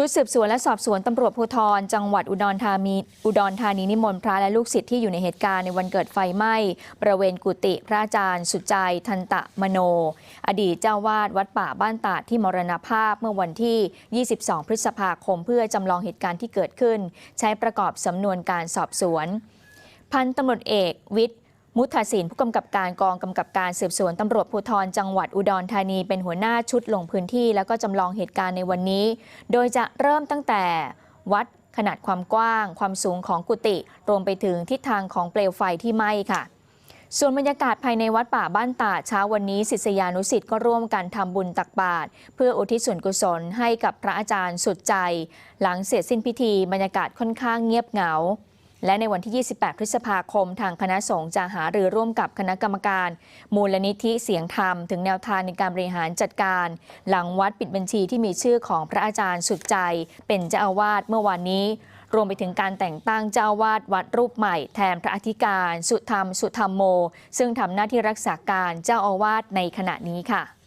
ชุดสืบสวนและสอบสวนตำรวจภูธรจังหวัดอุดรธานีอุดรธานีนิมนต์พระและลูกศิษย์ที่อยู่ในเหตุการณ์ในวันเกิดไฟไหม้บริเวณกุฏิพระอาจารย์ สุใจยทันตะมโน อดีตเจ้าวาดวัดป่าบ้านตาดที่มรณภาพเมื่อวันที่ 22 พฤษภาคม เพื่อจำลองเหตุการณ์ที่เกิดขึ้น ใช้ประกอบสำนวนการสอบสวน พันตำรวจเอกวิทย์ มุทศินผู้กำกับการกองกำกับการสืบสวนตำรวจภูธรจังหวัดอุดรธานีเป็นหัวหน้าชุดลงพื้นที่ แล้วก็จำลองเหตุการณ์ในวันนี้ โดยจะเริ่มตั้งแต่วัดขนาดความกว้าง ความสูงของกุฏิรวมไปถึงทิศทางของเปลวไฟที่ไหม้ค่ะ ส่วนบรรยากาศภายในวัดป่าบ้านตาดเช้าวันนี้ศิษยานุสิษย์ก็ร่วมกันทำบุญตักบาตรเพื่ออุทิศส่วนกุศลให้กับพระอาจารย์สุดใจ หลังเสร็จสิ้นพิธีบรรยากาศค่อนข้างเงียบเหงา และในวันที่ 28 พฤษภาคม ทางคณะสงฆ์จะหารือร่วมกับคณะกรรมการ มูลนิธิเสียงธรรม ถึงแนวทางในการบริหารจัดการ หลังวัดปิดบัญชีที่มีชื่อของพระอาจารย์สุดใจ เป็นเจ้าอาวาสเมื่อวานนี้ รวมไปถึงการแต่งตั้งเจ้าอาวาสวัดรูปใหม่ แทนพระอธิการ สุธรรม สุธรรมโม ซึ่งทำหน้าที่รักษาการเจ้าอาวาสในขณะนี้ค่ะ